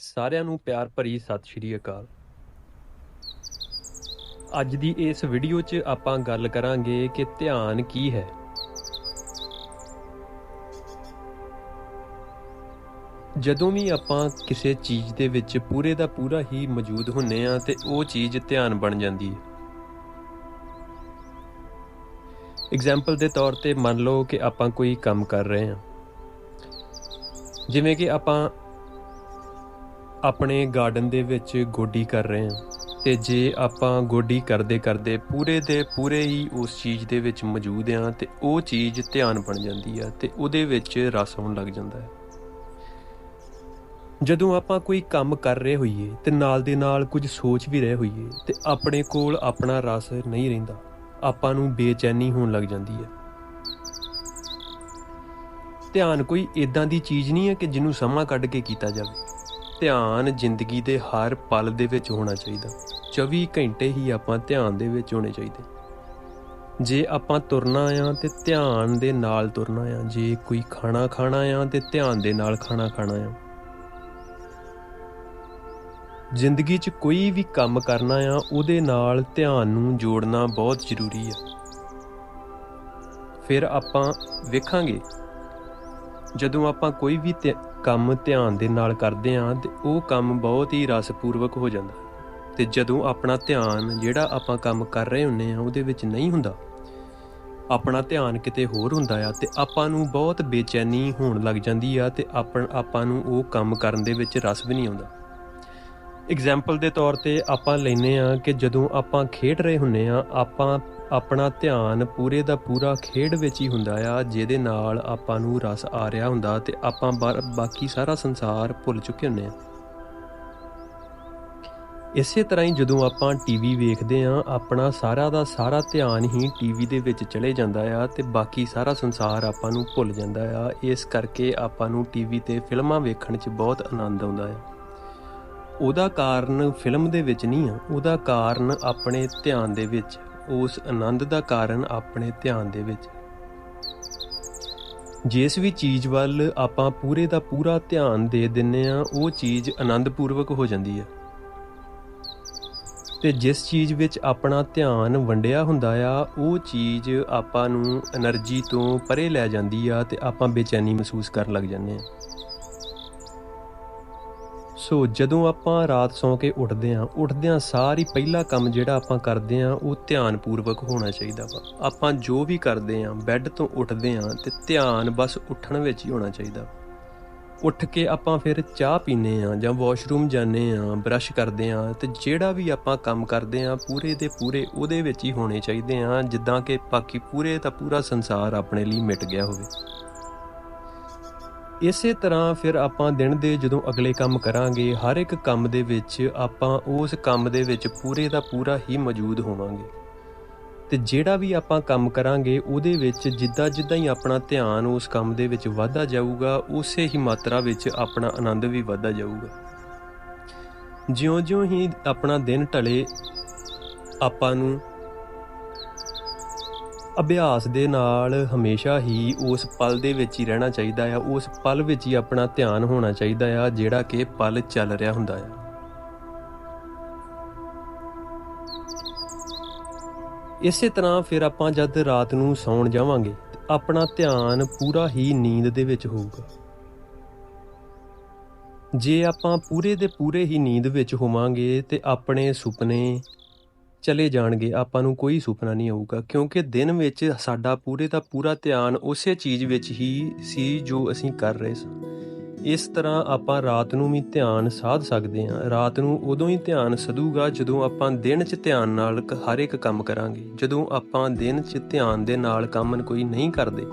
ਸਾਰਿਆਂ ਨੂੰ ਪਿਆਰ ਭਰੀ ਸਤਿ ਸ਼੍ਰੀ ਅਕਾਲ। ਅੱਜ ਦੀ ਇਸ ਵੀਡੀਓ 'ਚ ਆਪਾਂ ਗੱਲ ਕਰਾਂਗੇ ਕਿ ਧਿਆਨ ਕੀ ਹੈ। ਜਦੋਂ ਵੀ ਆਪਾਂ ਕਿਸੇ ਚੀਜ਼ ਦੇ ਵਿੱਚ ਪੂਰੇ ਦਾ ਪੂਰਾ ਹੀ ਮੌਜੂਦ ਹੁੰਨੇ ਆ ਤੇ ਉਹ ਚੀਜ਼ ਧਿਆਨ ਬਣ ਜਾਂਦੀ ਹੈ। ਐਗਜ਼ਾਮਪਲ ਦੇ ਤੌਰ ਤੇ ਮੰਨ ਲਓ ਕਿ ਆਪਾਂ ਕੋਈ ਕੰਮ ਕਰ ਰਹੇ ਹਾਂ ਜਿਵੇਂ ਕਿ ਆਪਾਂ ਆਪਣੇ ਗਾਰਡਨ ਦੇ ਵਿੱਚ ਗੋਡੀ ਕਰ ਰਹੇ ਹਾਂ। ਤੇ ਜੇ ਆਪਾਂ ਗੋਡੀ ਕਰਦੇ ਕਰਦੇ ਪੂਰੇ ਦੇ ਪੂਰੇ ਹੀ ਉਸ ਚੀਜ਼ ਦੇ ਵਿੱਚ ਮੌਜੂਦ ਹਾਂ ਤੇ ਉਹ ਚੀਜ਼ ਧਿਆਨ ਬਣ ਜਾਂਦੀ ਆ ਤੇ ਉਹਦੇ ਵਿੱਚ ਰਸ ਆਉਣ ਲੱਗ ਜਾਂਦਾ ਹੈ। ਜਦੋਂ ਆਪਾਂ ਕੋਈ ਕੰਮ ਕਰ ਰਹੇ ਹੋਈਏ ਤੇ ਨਾਲ ਦੇ ਨਾਲ ਕੁਝ ਸੋਚ ਵੀ ਰਹੇ ਹੋਈਏ ਤੇ ਆਪਣੇ ਕੋਲ ਆਪਣਾ ਰਸ ਨਹੀਂ ਰਹਿੰਦਾ, ਆਪਾਂ ਨੂੰ ਬੇਚੈਨੀ ਹੋਣ ਲੱਗ ਜਾਂਦੀ ਹੈ। ਧਿਆਨ ਕੋਈ ਇਦਾਂ ਦੀ ਚੀਜ਼ ਨਹੀਂ ਹੈ ਕਿ ਜਿਹਨੂੰ ਸਮਾਂ ਕੱਢ ਕੇ ਕੀਤਾ ਜਾਵੇ। ਧਿਆਨ ਜ਼ਿੰਦਗੀ ਦੇ ਹਰ ਪਲ ਦੇ ਵਿੱਚ ਹੋਣਾ ਚਾਹੀਦਾ। 24 ਘੰਟੇ ਹੀ ਆਪਾਂ ਧਿਆਨ ਦੇ ਵਿੱਚ ਹੋਣੇ ਚਾਹੀਦੇ। ਜੇ ਆਪਾਂ ਤੁਰਨਾ ਆ ਤੇ ਧਿਆਨ ਦੇ ਨਾਲ ਤੁਰਨਾ ਆ। ਜੇ ਕੋਈ ਖਾਣਾ ਖਾਣਾ ਆ ਤੇ ਧਿਆਨ ਦੇ ਨਾਲ ਖਾਣਾ ਖਾਣਾ ਆ। ਜ਼ਿੰਦਗੀ 'ਚ ਕੋਈ ਵੀ ਕੰਮ ਕਰਨਾ ਆ, ਉਹਦੇ ਨਾਲ ਧਿਆਨ ਨੂੰ ਜੋੜਨਾ ਬਹੁਤ ਜ਼ਰੂਰੀ ਆ। ਫਿਰ ਆਪਾਂ ਵੇਖਾਂਗੇ, ਜਦੋਂ ਆਪਾਂ ਕੋਈ ਵੀ ਧਿ- ਕੰਮ ਧਿਆਨ ਦੇ ਨਾਲ ਕਰਦੇ ਆਂ ਤੇ ਉਹ ਕੰਮ ਬਹੁਤ ਹੀ ਰਸਪੂਰਵਕ ਹੋ ਜਾਂਦਾ। ਤੇ ਜਦੋਂ ਆਪਣਾ ਧਿਆਨ ਜਿਹੜਾ ਆਪਾਂ ਕੰਮ ਕਰ ਰਹੇ ਹੁੰਨੇ ਆ ਉਹਦੇ ਵਿੱਚ ਨਹੀਂ ਹੁੰਦਾ, ਆਪਣਾ ਧਿਆਨ ਕਿਤੇ ਹੋਰ ਹੁੰਦਾ ਆ ਤੇ ਆਪਾਂ ਨੂੰ ਬਹੁਤ ਬੇਚੈਨੀ ਹੋਣ ਲੱਗ ਜਾਂਦੀ ਆ ਤੇ ਆਪਣ, ਆਪਾਂ ਨੂੰ ਉਹ ਕੰਮ ਕਰਨ ਦੇ ਵਿੱਚ ਰਸ ਵੀ ਨਹੀਂ ਆਉਂਦਾ। ਐਗਜ਼ਾਮਪਲ ਦੇ ਤੌਰ ਤੇ ਆਪਾਂ ਲੈਨੇ ਆ ਕਿ ਜਦੋਂ ਆਪਾਂ ਖੇਡ ਰਹੇ ਹੁੰਨੇ ਆ, ਆਪਾਂ ਆਪਣਾ ਧਿਆਨ ਪੂਰੇ ਦਾ ਪੂਰਾ ਖੇਡ ਵਿੱਚ ਹੀ ਹੁੰਦਾ ਆ, ਜਿਹਦੇ ਨਾਲ ਆਪਾਂ ਨੂੰ ਰਸ ਆ ਰਿਹਾ ਹੁੰਦਾ ਤੇ ਆਪਾਂ ਬਾ- ਬਾਕੀ ਸਾਰਾ ਸੰਸਾਰ ਭੁੱਲ ਚੁੱਕੇ ਹੁੰਨੇ ਆ। ਇਸੇ ਤਰ੍ਹਾਂ ਹੀ ਜਦੋਂ ਆਪਾਂ ਟੀਵੀ ਵੇਖਦੇ ਆ, ਆਪਣਾ ਸਾਰਾ ਦਾ ਸਾਰਾ ਧਿਆਨ ਹੀ ਟੀਵੀ ਦੇ ਵਿੱਚ ਚਲੇ ਜਾਂਦਾ ਆ ਤੇ ਬਾਕੀ ਸਾਰਾ ਸੰਸਾਰ ਆਪਾਂ ਨੂੰ ਭੁੱਲ ਜਾਂਦਾ ਆ। ਇਸ ਕਰਕੇ ਆਪਾਂ ਨੂੰ ਟੀਵੀ ਤੇ ਫਿਲਮਾਂ ਵੇਖਣ 'ਚ ਬਹੁਤ ਆਨੰਦ ਆਉਂਦਾ ਆ। ਉਹਦਾ ਕਾਰਨ ਫਿਲਮ ਦੇ ਵਿੱਚ ਨਹੀਂ ਆ, ਉਹਦਾ ਕਾਰਨ ਆਪਣੇ ਧਿਆਨ ਦੇ ਵਿੱਚ ਉਸ ਆਨੰਦ ਦਾ ਕਾਰਨ ਆਪਣੇ ਧਿਆਨ ਦੇ ਵਿੱਚ। ਜਿਸ ਵੀ ਚੀਜ਼ ਵੱਲ ਆਪਾਂ ਪੂਰੇ ਦਾ ਪੂਰਾ ਧਿਆਨ ਦੇ ਦਿੰਨੇ ਆ ਉਹ ਚੀਜ਼ ਆਨੰਦਪੂਰਵਕ ਹੋ ਜਾਂਦੀ ਹੈ। ਤੇ ਜਿਸ ਚੀਜ਼ ਵਿੱਚ ਆਪਣਾ ਧਿਆਨ ਵੰਡਿਆ ਹੁੰਦਾ ਆ, ਉਹ ਚੀਜ਼ ਆਪਾਂ ਨੂੰ એનર્ਜੀ ਤੋਂ ਪਰੇ ਲੈ ਜਾਂਦੀ ਆ ਤੇ ਆਪਾਂ ਬੇਚੈਨੀ ਮਹਿਸੂਸ ਕਰਨ ਲੱਗ ਜਾਂਦੇ ਆ ਸੋ ਜਦੋਂ ਆਪਾਂ ਰਾਤ ਸੌਂ ਕੇ ਉੱਠਦੇ ਆਂ ਉੱਠਦਿਆਂ ਸਾਰੀ ਪਹਿਲਾ ਕੰਮ ਜਿਹੜਾ ਆਪਾਂ ਕਰਦੇ ਆਂ ਉਹ ਧਿਆਨਪੂਰਵਕ ਹੋਣਾ ਚਾਹੀਦਾ ਵਾ। ਆਪਾਂ ਜੋ ਵੀ ਕਰਦੇ ਆਂ ਬੈੱਡ ਤੋਂ ਉੱਠਦੇ ਆਂ ਤੇ ਧਿਆਨ ਬਸ ਉੱਠਣ ਵਿੱਚ ਹੀ ਹੋਣਾ ਚਾਹੀਦਾ। ਉੱਠ ਕੇ ਆਪਾਂ ਫਿਰ ਚਾਹ ਪੀਨੇ ਆਂ ਜਾਂ ਵਾਸ਼ਰੂਮ ਜਾਂਦੇ ਆਂ ਬ੍ਰਸ਼ ਕਰਦੇ ਆਂ ਤੇ ਜਿਹੜਾ ਵੀ ਆਪਾਂ ਕੰਮ ਕਰਦੇ ਆਂ ਪੂਰੇ ਦੇ ਪੂਰੇ ਉਹਦੇ ਵਿੱਚ ਹੀ ਹੋਣੇ ਚਾਹੀਦੇ ਆਂ ਜਿੱਦਾਂ ਕਿ ਬਾਕੀ ਪੂਰੇ ਦਾ ਪੂਰਾ ਸੰਸਾਰ ਆਪਣੇ ਲਈ ਮਿਟ ਗਿਆ ਹੋਵੇ। ਇਸੇ ਤਰ੍ਹਾਂ ਫਿਰ ਆਪਾਂ ਦਿਨ ਦੇ ਜਦੋਂ ਅਗਲੇ ਕੰਮ ਕਰਾਂਗੇ, ਹਰ ਇੱਕ ਕੰਮ ਦੇ ਵਿੱਚ ਆਪਾਂ ਉਸ ਕੰਮ ਦੇ ਵਿੱਚ ਪੂਰੇ ਦਾ ਪੂਰਾ ਹੀ ਮੌਜੂਦ ਹੋਵਾਂਗੇ। ਤੇ ਜਿਹੜਾ ਵੀ ਆਪਾਂ ਕੰਮ ਕਰਾਂਗੇ, ਉਹਦੇ ਵਿੱਚ ਜਿੱਦਾਂ ਜਿੱਦਾਂ ਹੀ ਆਪਣਾ ਧਿਆਨ ਉਸ ਕੰਮ ਦੇ ਵਿੱਚ ਵਧਦਾ ਜਾਊਗਾ, ਉਸੇ ਹੀ ਮਾਤਰਾ ਵਿੱਚ ਆਪਣਾ ਆਨੰਦ ਵੀ ਵਧਦਾ ਜਾਊਗਾ। ਜਿਉਂ-ਜਿਉਂ ਹੀ ਆਪਣਾ ਦਿਨ ਢਲੇ, ਆਪਾਂ ਨੂੰ ਅਭਿਆਸ ਦੇ ਨਾਲ ਹਮੇਸ਼ਾ ਹੀ ਉਸ ਪਲ ਦੇ ਵਿੱਚ ਹੀ ਰਹਿਣਾ ਚਾਹੀਦਾ ਆ। ਉਸ ਪਲ ਵਿੱਚ ਹੀ ਆਪਣਾ ਧਿਆਨ ਹੋਣਾ ਚਾਹੀਦਾ ਆ, ਜਿਹੜਾ ਕਿ ਪਲ ਚੱਲ ਰਿਹਾ ਹੁੰਦਾ ਆ। ਇਸੇ ਤਰ੍ਹਾਂ ਫਿਰ ਆਪਾਂ ਜਦ ਰਾਤ ਨੂੰ ਸੌਣ ਜਾਵਾਂਗੇ, ਆਪਣਾ ਧਿਆਨ ਪੂਰਾ ਹੀ ਨੀਂਦ ਦੇ ਵਿੱਚ ਹੋਊਗਾ। ਜੇ ਆਪਾਂ ਪੂਰੇ ਦੇ ਪੂਰੇ ਹੀ ਨੀਂਦ ਵਿੱਚ ਹੋਵਾਂਗੇ ਤੇ ਆਪਣੇ ਸੁਪਨੇ ਚਲੇ ਜਾਣਗੇ, ਆਪਾਂ ਨੂੰ ਕੋਈ ਸੁਪਨਾ ਨਹੀਂ ਆਊਗਾ। ਕਿਉਂਕਿ ਦਿਨ ਵਿੱਚ ਸਾਡਾ ਪੂਰੇ ਦਾ ਪੂਰਾ ਧਿਆਨ ਉਸੇ ਚੀਜ਼ ਵਿੱਚ ਹੀ ਸੀ ਜੋ ਅਸੀਂ ਕਰ ਰਹੇ ਸਾਂ। ਇਸ ਤਰ੍ਹਾਂ ਆਪਾਂ ਰਾਤ ਨੂੰ ਵੀ ਧਿਆਨ ਸਾਧ ਸਕਦੇ ਹਾਂ। ਰਾਤ ਨੂੰ ਉਦੋਂ ਹੀ ਧਿਆਨ ਸਦੂਗਾ ਜਦੋਂ ਆਪਾਂ ਦਿਨ 'ਚ ਧਿਆਨ ਨਾਲ ਕ- ਹਰ ਇੱਕ ਕੰਮ ਕਰਾਂਗੇ। ਜਦੋਂ ਆਪਾਂ ਦਿਨ 'ਚ ਧਿਆਨ ਦੇ ਨਾਲ ਕੰਮ ਕੋਈ ਨਹੀਂ ਕਰਦੇ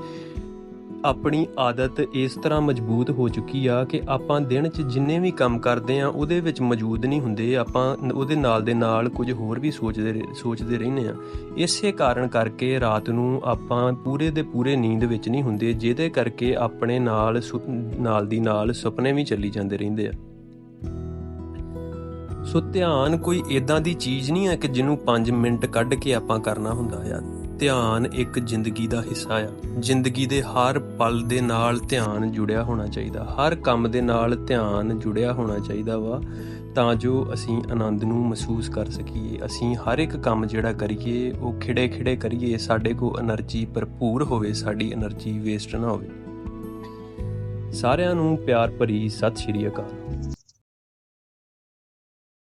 ਆਪਣੀ ਆਦਤ ਇਸ ਤਰ੍ਹਾਂ ਮਜ਼ਬੂਤ ਹੋ ਚੁੱਕੀ ਆ ਕਿ ਆਪਾਂ ਦਿਨ 'ਚ ਜਿੰਨੇ ਵੀ ਕੰਮ ਕਰਦੇ ਆ, ਉਹਦੇ ਵਿੱਚ ਮੌਜੂਦ ਨਹੀਂ ਹੁੰਦੇ, ਆਪਾਂ ਉਹਦੇ ਨਾਲ ਦੇ ਨਾਲ ਕੁਝ ਹੋਰ ਵੀ ਸੋਚਦੇ ਰਹਿ- ਸੋਚਦੇ ਰਹਿੰਦੇ ਆ। ਇਸੇ ਕਾਰਨ ਕਰਕੇ ਰਾਤ ਨੂੰ ਆਪਾਂ ਪੂਰੇ ਦੇ ਪੂਰੇ ਨੀਂਦ ਵਿੱਚ ਨਹੀਂ ਹੁੰਦੇ, ਜਿਹਦੇ ਕਰਕੇ ਆਪਣੇ ਨਾਲ ਸੁ- ਨਾਲ ਦੀ ਨਾਲ ਸੁਪਨੇ ਵੀ ਚੱਲੀ ਜਾਂਦੇ ਰਹਿੰਦੇ ਆ। ਸੋ ਧਿਆਨ ਕੋਈ ਇਦਾਂ ਦੀ ਚੀਜ਼ ਨਹੀਂ ਹੈ ਕਿ ਜਿਹਨੂੰ 5 ਮਿੰਟ ਕੱਢ ਕੇ ਆਪਾਂ ਕਰਨਾ ਹੁੰਦਾ ਆ ਧਿਆਨ ਇੱਕ ਜ਼ਿੰਦਗੀ ਦਾ ਹਿੱਸਾ ਆ। ਜ਼ਿੰਦਗੀ ਦੇ ਹਰ ਪਲ ਦੇ ਨਾਲ ਧਿਆਨ ਜੁੜਿਆ ਹੋਣਾ ਚਾਹੀਦਾ। ਹਰ ਕੰਮ ਦੇ ਨਾਲ ਧਿਆਨ ਜੁੜਿਆ ਹੋਣਾ ਚਾਹੀਦਾ ਵਾ, ਤਾਂ ਜੋ ਅਸੀਂ ਆਨੰਦ ਨੂੰ ਮਹਿਸੂਸ ਕਰ ਸਕੀਏ। ਅਸੀਂ ਹਰ ਇੱਕ ਕੰਮ ਜਿਹੜਾ ਕਰੀਏ, ਉਹ ਖਿੜੇ ਖਿੜੇ ਕਰੀਏ। ਸਾਡੇ ਕੋ એનર્ਜੀ ਭਰਪੂਰ ਹੋਵੇ, ਸਾਡੀ એનર્ਜੀ ਵੇਸਟ ਨਾ ਹੋਵੇ। ਸਾਰਿਆਂ ਨੂੰ ਪਿਆਰ ਭਰੀ ਸਤਿ ਸ਼੍ਰੀ ਅਕਾਲ।